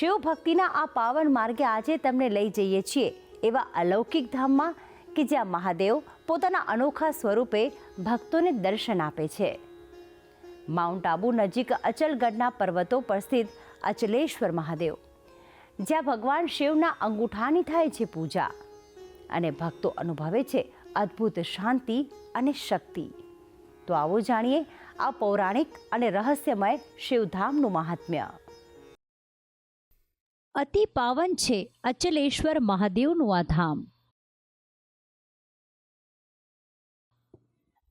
શિવ ભક્તિના આ પાવન માર્ગે આજે તમને લઈ જઈએ છીએ એવા અલૌકિક ધામમાં કે જ્યાં મહાદેવ પોતાના અનોખા સ્વરૂપે ભક્તોને દર્શન આપે છે. માઉન્ટ આબુ નજીક અચલગઢના પર્વતો પર સ્થિત અચલેશ્વર મહાદેવ, જ્યાં ભગવાન શિવના અંગૂઠાની થાય છે પૂજા અને ભક્તો અનુભવે છે અદ્ભુત શાંતિ અને શક્તિ. તો આવો જાણીએ આ પૌરાણિક અને રહસ્યમય શિવધામનું મહાત્મ્ય. અતિ પાવન છે અચલેશ્વર મહાદેવનું આ ધામ.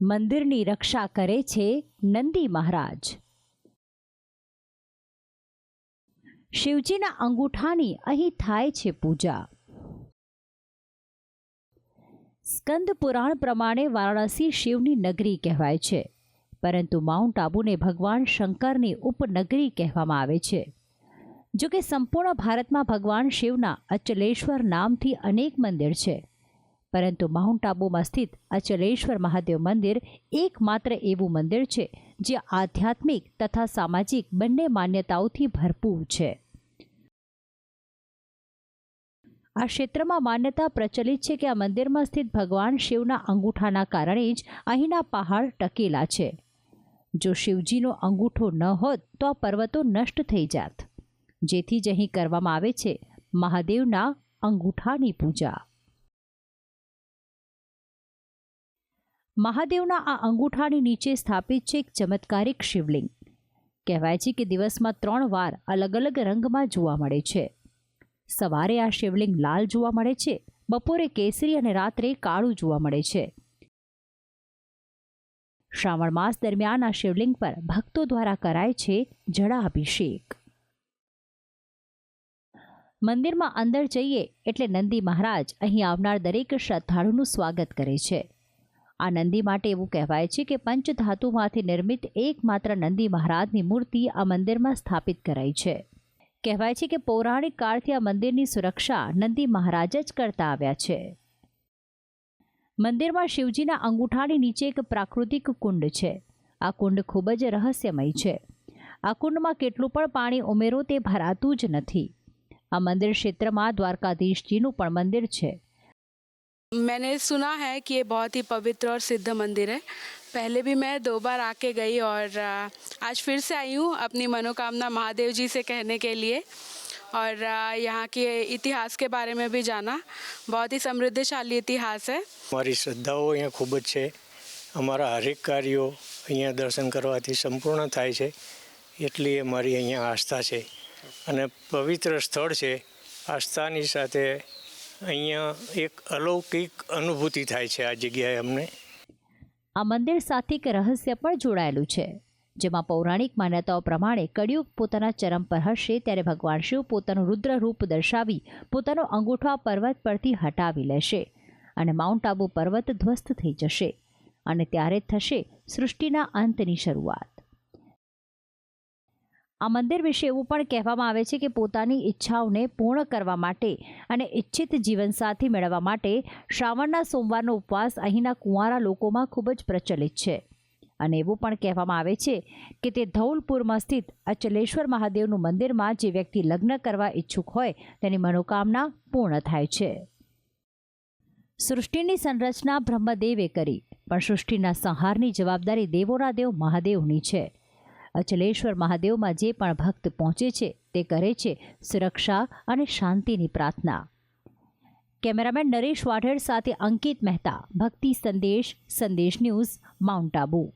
મંદિરની રક્ષા કરે છે નંદી મહારાજ. શિવજીના અંગૂઠાની અહીં થાય છે પૂજા. સ્કંદ પુરાણ પ્રમાણે વારાણસી શિવની નગરી કહેવાય છે, પરંતુ માઉન્ટ આબુને ભગવાન શંકરની ઉપનગરી કહેવામાં આવે છે. જો કે સંપૂર્ણ ભારતમાં ભગવાન શિવના અચલેશ્વર નામથી અનેક મંદિર છે. પરંતુ માઉન્ટ આબુમાં સ્થિત અચલેશ્વર મહાદેવ મંદિર એકમાત્ર એવું મંદિર છે, જે આધ્યાત્મિક તથા સામાજિક બંને માન્યતાઓથી ભરપૂર છે. આ ક્ષેત્રમાં માન્યતા પ્રચલિત છે કે આ મંદિરમાં સ્થિત ભગવાન શિવના અંગૂઠાના કારણે જ અહીંના પહાડ ટકેલા છે. જો શિવજીનો અંગૂઠો ન હોત તો આ પર્વતો નષ્ટ થઈ જાત. જેથી જ અહીં કરવામાં આવે છે મહાદેવના અંગૂઠાની પૂજા. મહાદેવના આ અંગૂઠાની નીચે સ્થાપિત છે એક ચમત્કારિક શિવલિંગ. કહેવાય છે કે દિવસમાં ત્રણ વાર અલગ અલગ રંગમાં જોવા મળે છે. સવારે આ શિવલિંગ લાલ જોવા મળે છે, બપોરે કેસરી અને રાત્રે કાળું જોવા મળે છે. શ્રાવણ માસ દરમિયાન આ શિવલિંગ પર ભક્તો દ્વારા કરાય છે જળાભિષેક. મંદિરમાં અંદર જઈએ એટલે નંદી મહારાજ અહીં આવનાર દરેક શ્રદ્ધાળુનું સ્વાગત કરે છે. આ નંદી માટે એવું કહેવાય છે કે પંચધાતુમાંથી નિર્મિત એકમાત્ર નંદી મહારાજની મૂર્તિ આ મંદિરમાં સ્થાપિત કરાઈ છે. કહેવાય છે કે પૌરાણિક કાળથી આ મંદિરની સુરક્ષા નંદી મહારાજ જ કરતા આવ્યા છે. મંદિરમાં શિવજીના અંગૂઠાની નીચે એક પ્રાકૃતિક કુંડ છે. આ કુંડ ખૂબ જ રહસ્યમય છે. આ કુંડમાં કેટલું પણ પાણી ઉમેરો તે ભરાતું જ નથી. આ મંદિર ક્ષેત્રમાં દ્વારકાધીશજીનું પણ મંદિર છે मैंने सुना है कि ये बहुत ही पवित्र और सिद्ध मंदिर है पहले भी मैं दो बार आके गई और अ, आज फिर से आई हूँ अपनी मनोकामना महादेव जी से कहने के लिए और अ, यहाँ के इतिहास के बारे में भी जाना बहुत ही समृद्धशाली इतिहास है મારી શ્રદ્ધાઓ અહીંયા ખૂબ જ છે અમારા હરેક કાર્યો અહીંયા દર્શન કરવાથી સંપૂર્ણ થાય છે એટલી એ મારી અહીંયા આસ્થા છે અને પવિત્ર સ્થળ છે. આસ્થાની સાથે અહીંયા એક અલૌકિક અનુભૂતિ થાય છે આ જગ્યાએ અમને. આ મંદિર સાથે એક રહસ્ય પણ જોડાયેલું છે, જેમાં પૌરાણિક માન્યતાઓ પ્રમાણે કળિયુગ પોતાના ચરમ પર હશે ત્યારે ભગવાન શિવ પોતાનું રુદ્ર રૂપ દર્શાવી પોતાનો અંગૂઠો પર્વત પરથી હટાવી લેશે અને માઉન્ટ આબુ પર્વત ધ્વસ્ત થઈ જશે અને ત્યારે થશે સૃષ્ટિના અંતની શરૂઆત. આ મંદિર વિશે એવું પણ કહેવામાં આવે છે કે પોતાની ઈચ્છાઓને પૂર્ણ કરવા માટે અને ઈચ્છિત જીવનસાથી મેળવવા માટે શ્રાવણના સોમવારનો ઉપવાસ અહીંના કુંવારા લોકોમાં ખૂબ જ પ્રચલિત છે. અને એવું પણ કહેવામાં આવે છે કે તે ધૌલપુરમાં સ્થિત અચલેશ્વર મહાદેવનું મંદિરમાં જે વ્યક્તિ લગ્ન કરવા ઈચ્છુક હોય તેની મનોકામના પૂર્ણ થાય છે. સૃષ્ટિની સંરચના બ્રહ્મદેવે કરી, પણ સૃષ્ટિના સંહારની જવાબદારી દેવોના દેવ મહાદેવની છે. અચલેશ્વર મહાદેવમાં જે પણ ભક્ત પહોંચે છે, તે કરે છે સુરક્ષા અને શાંતિની પ્રાર્થના. કેમેરામેન નરેશ વાઢેર સાથે અંકિત મહેતા, ભક્તિ સંદેશ સંદેશ ન્યૂઝ, માઉન્ટ આબુ.